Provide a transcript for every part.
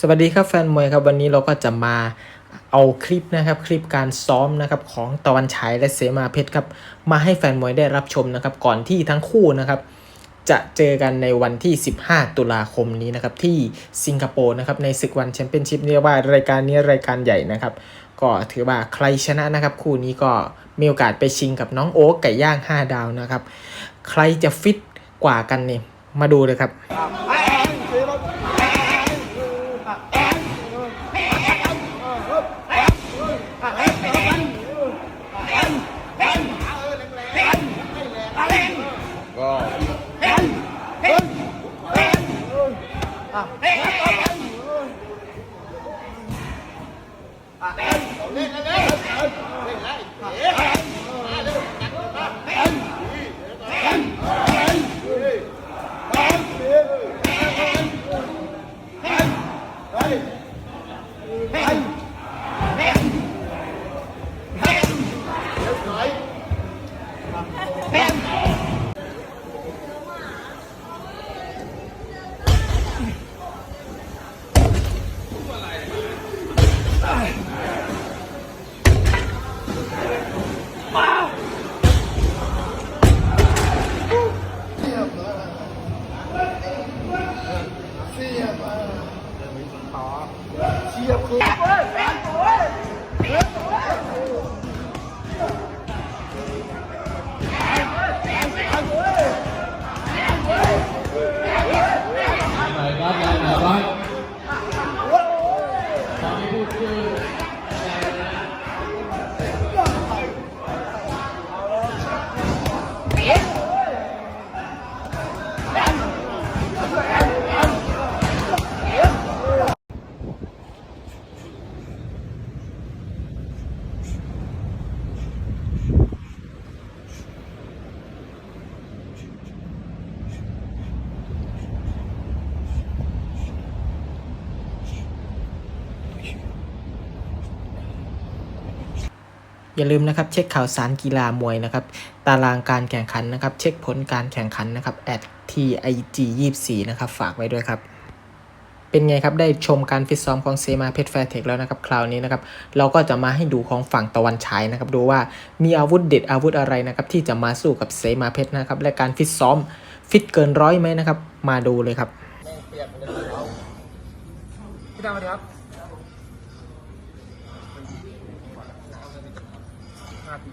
สวัสดีครับแฟนมวยครับวันนี้เราก็จะมาเอาคลิปนะครับคลิปการซ้อมนะครับของตะวันฉายและเสมาเพชรครับมาให้แฟนมวยได้รับชมนะครับก่อนที่ทั้งคู่นะครับจะเจอกันในวันที่ 15 ตุลาคมนี้นะครับที่สิงคโปร์นะครับในศึกวันแชมเปี้ยนชิพเรียกว่ารายการนี้รายการใหญ่นะครับก็ถือว่าใครชนะนะครับคู่นี้ก็มีโอกาสไปชิงกับน้องโอ๊กไก่ย่าง 5 ดาวนะครับใครจะฟิตกว่ากันเนี่ยมาดูเลยครับ เล่นเล่นเล่นเล่นเล่น 来！ อย่าลืมนะครับเช็คข่าวสารกีฬามวยนะครับตารางการแข่งขันนะครับเช็คผลการแข่งขันนะครับ at tig 24นะครับฝากไว้ด้วยครับเป็นไงครับ ได้ชมการฟิตซ้อมของเซมาเพชรแฟร์เทคแล้วนะครับคราวนี้นะครับเราก็จะมาให้ดูของฝั่งตะวันฉายนะครับดูว่ามีอาวุธเด็ดอาวุธอะไรนะครับที่จะมาสู้กับเซมาเพชรนะครับและการฟิตซ้อมฟิตเกินร้อยไหมนะครับ มาดูเลยครับพี่ดาวครับ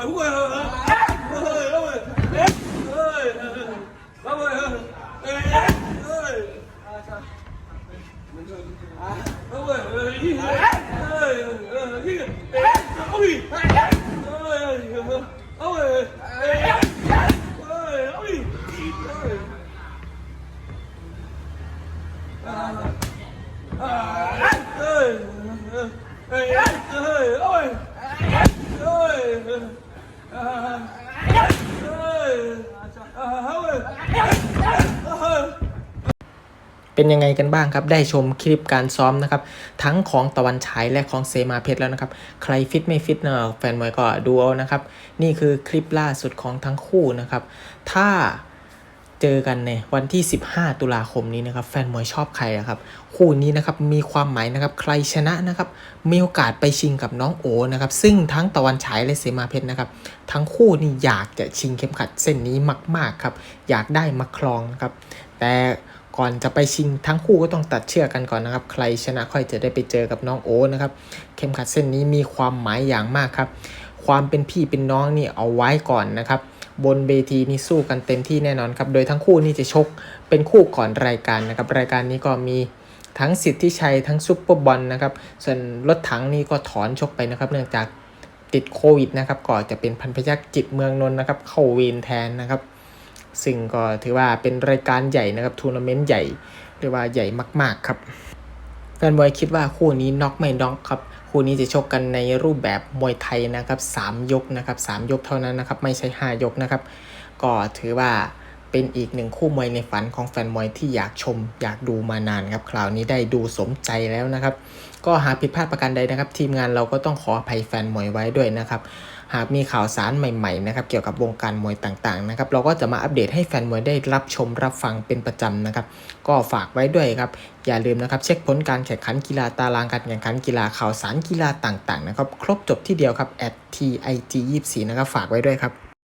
อยพวกเราเฮ้ยเฮ้ยแล้วเว้ยเฮ้ยเฮ้ยแล้วเว้ยเฮ้ยเฮ้ยเฮ้ยแล้วเว้ยเฮ้ยเฮ้ยเฮ้ยเฮ้ยเฮ้ยเอาดิเฮ้ยเฮ้ยเอาเว้ย เป็นยังไงกันบ้างครับ ได้ชมคลิปการซ้อมนะครับ ทั้งของตะวันฉายและของเซมาเพชรแล้วนะครับ ใครฟิตไม่ฟิตเนะแฟนมวยก็ดูเอานะครับ นี่คือคลิปล่าสุดของทั้งคู่นะครับ ถ้า เจอกันในวันที่ 15 ตุลาคมนี้นะครับ แฟนมวยชอบใครอะครับ คู่นี้นะครับมีความหมายนะครับใครชนะนะครับ มีโอกาสไปชิงกับน้องโอนะครับ ซึ่งทั้งตะวันฉายและเสมาเพชรนะครับ ทั้งคู่นี่อยากจะชิงเข็มขัดเส้นนี้มาก ๆครับ อยากได้มาครองนะครับ แต่ก่อนจะไปชิงทั้งคู่ก็ต้องตัดเชือกกันก่อนนะครับ ใครชนะค่อยจะได้ไปเจอกับน้องโอนะครับ เข็มขัดเส้นนี้มีความหมายอย่างมากครับ ความเป็นพี่เป็นน้องนี่เอาไว้ก่อนนะครับ บนเวทีนี่สู้กันเต็มที่แน่นอนครับ โดยทั้งคู่นี่จะชกเป็นคู่ก่อนรายการนะครับ รายการนี้ก็มีทั้งสิทธิชัยทั้งซุปเปอร์บอลนะครับ ส่วนรถถังนี่ก็ถอนชกไปนะครับ เนื่องจากติดโควิดนะครับ ก็จะเป็นพันพยักจิตเมืองนนท์นะครับ เข้าเวรแทนนะครับ ซึ่งก็ถือว่าเป็นรายการใหญ่นะครับทัวร์นาเมนต์ใหญ่เรียกว่าใหญ่มาก ๆ ครับแฟนมวยคิดว่าคู่นี้น็อกไม่น็อกครับ คู่นี้จะชกกันในรูปแบบมวยไทยนะครับ3ยกนะครับ3ยกเท่านั้นนะครับไม่ใช่ 5 ยกนะครับ ก็ถือว่าเป็นอีกหนึ่งคู่มวยในฝันของแฟนมวยที่อยากชม อยากดูมานานครับคราวนี้ได้ดูสมใจแล้วนะครับ ก็หากผิดพลาดประการใดนะครับ ทีมงานเราก็ต้องขออภัยแฟนมวยไว้ด้วยนะครับหากมีข่าวสารใหม่ๆนะครับเกี่ยวกับวงการมวยต่างๆนะครับเราก็จะมาอัปเดตให้แฟนมวยได้รับชมรับฟังเป็นประจำนะครับ ก็ฝากไว้ด้วยครับ อย่าลืมนะครับเช็คผลการแข่งขันกีฬาตารางการแข่งขันกีฬาข่าวสารกีฬาต่างๆนะครับ ครบจบที่เดียวครับ at tit 24นะครับฝากไว้ด้วยครับ